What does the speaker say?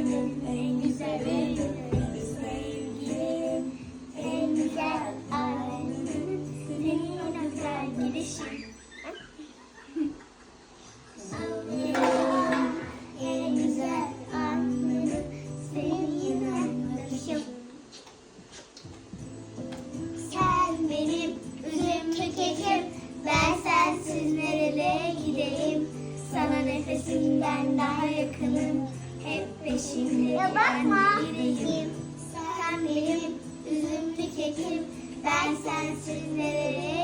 gülüm, en güzel sevgilim, en güzel ailem, senin. Peşimde bakma. yüreğim Sen benim üzümlü kekim Ben sensiz nereye